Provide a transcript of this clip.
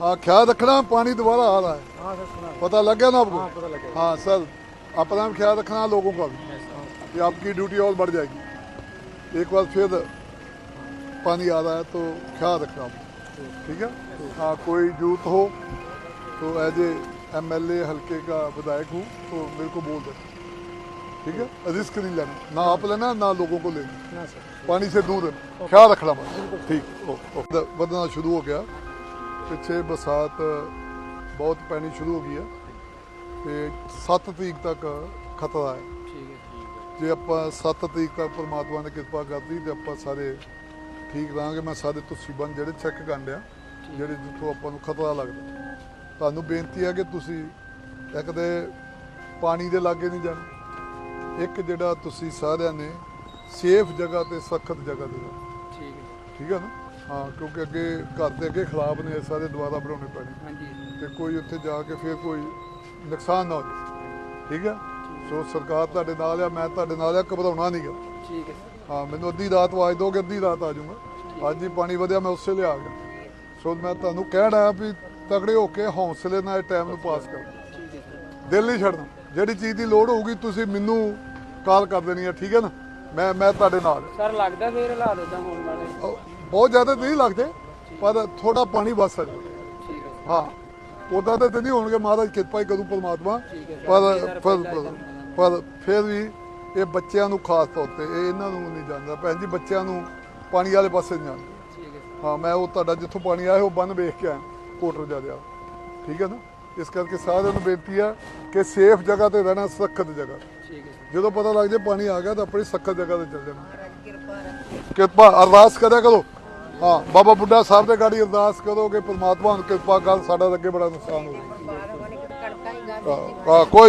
हाँ ख्याल रखना पानी दोबारा आ रहा है हाँ सर सुना पता लग गया ना आपको हाँ पता लग गया हाँ सर अपना भी ख्याल रखना लोगों का भी कि आपकी ड्यूटी और बढ़ जाएगी एक बार फिर पानी आ रहा है तो ख्याल रखना आप ठीक है हाँ कोई जरूरत हो तो as a M L A हल्के का विधायक हूँ तो मेरे को बोल दे ठीक है रिस्क नहीं लेना ना आप लेना ना लोगों को लेना ना सर ਪਾਣੀ ਸੇ ਦੂਰ ਰਹਿਣਾ ਖਿਆਲ ਰੱਖਣਾ ਬਸ ਠੀਕ ਓਕੇ ਵਧਣਾ ਸ਼ੁਰੂ ਹੋ ਗਿਆ ਪਿੱਛੇ ਬਰਸਾਤ ਬਹੁਤ ਪੈਣੀ ਸ਼ੁਰੂ ਹੋ ਗਈ ਹੈ ਤੇ 7 ਤਰੀਕ ਤੱਕ ਖਤਰਾ ਹੈ। ਠੀਕ ਹੈ ਜੇ ਆਪਾਂ 7 ਤਰੀਕ ਤੱਕ ਪਰਮਾਤਮਾ ਨੇ ਕਿਰਪਾ ਕਰਦੀ ਤੇ ਆਪਾਂ ਸਾਰੇ ਠੀਕ ਰਾਂਗੇ ਮੈਂ ਸਾਰੇ ਤੁਸੀਂ ਬੰਦ ਜਿਹੜੇ ਚੈੱਕ ਕਰਨ ਆ ਜਿਹੜੇ ਜਿੱਥੋਂ ਆਪਾਂ ਨੂੰ ਖਤਰਾ ਲੱਗਦਾ। ਤੁਹਾਨੂੰ ਬੇਨਤੀ ਹੈ ਕਿ ਤੁਸੀਂ ਇੱਕ ਦੇ ਪਾਣੀ ਦੇ ਲਾਗੇ ਨਹੀਂ ਜਾਣਾ ਇੱਕ ਜਿਹੜਾ ਤੁਸੀਂ ਸਾਰਿਆਂ ਨੇ ਸੇਫ ਜਗ੍ਹਾ ਤੇ ਸਖਤ ਜਗ੍ਹਾ ਤੇ ਠੀਕ ਹੈ। ਠੀਕ ਹੈ ਨਾ? ਹਾਂ ਕਿਉਂਕਿ ਅੱਗੇ ਘਰ ਦੇ ਅੱਗੇ ਖਰਾਬ ਨੇ ਸਾਰੇ ਦੁਬਾਰਾ ਬਣਾਉਣੇ ਪੈਣੇ। ਹਾਂਜੀ। ਤੇ ਕੋਈ ਉੱਥੇ ਜਾ ਕੇ ਫਿਰ ਕੋਈ ਨੁਕਸਾਨ ਨਾ ਹੋ ਜਾਵੇ ਠੀਕ ਹੈ ਸੋ ਸਰਕਾਰ ਤੁਹਾਡੇ ਨਾਲ ਆ ਮੈਂ ਤੁਹਾਡੇ ਨਾਲ ਆ ਘਬਰਾਉਣਾ ਨਹੀਂਗਾ ਠੀਕ ਹੈ। ਹਾਂ ਮੈਨੂੰ ਅੱਧੀ ਰਾਤ ਵਾਜ ਦੋਗੇ ਅੱਧੀ ਰਾਤ ਆ ਜਾਊਂਗਾ। ਅੱਜ ਹੀ ਪਾਣੀ ਵਧਿਆ ਮੈਂ ਉਸੇ ਲਿਆ ਗਿਆ। ਸੋ ਮੈਂ ਤੁਹਾਨੂੰ ਕਹਿਣਾ ਆਇਆ ਵੀ ਤਗੜੇ ਹੋ ਕੇ ਹੌਸਲੇ ਨਾਲ ਟਾਈਮ ਨੂੰ ਪਾਸ ਕਰੋ। ਦਿਲ ਨਹੀਂ ਛੱਡਣਾ। ਜਿਹੜੀ ਚੀਜ਼ ਦੀ ਲੋੜ ਹੋਊਗੀ ਤੁਸੀਂ ਮੈਨੂੰ ਕਾਲ ਕਰ ਦੇਣੀ ਹੈ ਠੀਕ ਹੈ ਨਾ? ਮੈਂ ਮੈਂ ਤੁਹਾਡੇ ਨਾਲ। ਸਰ ਲੱਗਦਾ ਫੇਰ ਹਾਲਾਤ ਇਦਾਂ ਹੋਣ ਵਾਲੇ। ਬਹੁਤ ਜ਼ਿਆਦਾ ਨਹੀਂ ਲੱਗਦੇ ਪਰ ਥੋੜਾ ਪਾਣੀ ਸਕਦਾ ਠੀਕ ਹੈ। ਹਾਂ। ਉਦਾਂ ਤਾਂ ਤੇ ਨਹੀਂ ਹੋਣਗੇ ਮਹਾਰਾਜ ਕਿਰਪਾ ਹੀ ਕਰੂ ਪਰਮਾਤਮਾ। ਠੀਕ ਹੈ ਸਰ। ਪਰ ਜੀ ਸਰ, ਪਰ ਪਹਿਲਾਂ ਪਰ- ਇੱਦਾਂ ਪਰ ਫਿਰ ਵੀ ਇਹ ਬੱਚਿਆਂ ਨੂੰ ਖਾਸ ਤੌਰ ਤੇ ਇਹ ਇਹਨਾਂ ਨੂੰ ਨਹੀਂ ਜਾਣਦਾ। ਭੈਣ ਜੀ ਬੱਚਿਆਂ ਨੂੰ ਪਾਣੀ ਵਾਲੇ ਪਾਸੇ ਨਹੀਂ ਠੀਕ ਹੈ ਮੈਂ ਉਹ ਤੁਹਾਡਾ ਜਿੱਥੋਂ ਪਾਣੀ ਆਇਆ ਉਹ ਬੰਨ ਵੇਖ ਕੇ ਆਇਆ ਕੋਟਰ ਜ਼ਿਆਦਾ ਠੀਕ ਹੈ ਨਾ? ਇਸ ਕਰਕੇ ਸਾਰਿਆਂ ਨੂੰ ਬੇਨਤੀ ਹੈ ਕਿ ਸੇਫ ਜਗ੍ਹਾ ਤੇ ਰਹਿਣਾ ਸਖਤ ਜਗ੍ਹਾ। ਠੀਕ ਹੈ ਸਰ ਜਦੋਂ ਪਤਾ ਲੱਗ ਜੇ ਪਾਣੀ ਆ ਗਿਆ ਤਾਂ ਆਪਣੀ ਸਖਤ ਜਗ੍ਹਾ ਤੇ ਚੱਲ ਜਾਣਾ। ਕਿਰਪਾ ਅਰਦਾਸ ਕਰਿਆ ਕਰੋ। ਹਾਂ ਬਾਬਾ ਬੁੱਢਾ ਸਾਹਿਬ ਦੇ ਗਾੜੀ ਅਰਦਾਸ ਕਰੋ ਕਿ ਪਰਮਾਤਮਾ ਨੂੰ ਕਿਰਪਾ ਕਰ ਸਾਡਾ ਅੱਗੇ ਬੜਾ ਨੁਕਸਾਨ ਹੋ ਗਿਆ। ਕੋਈ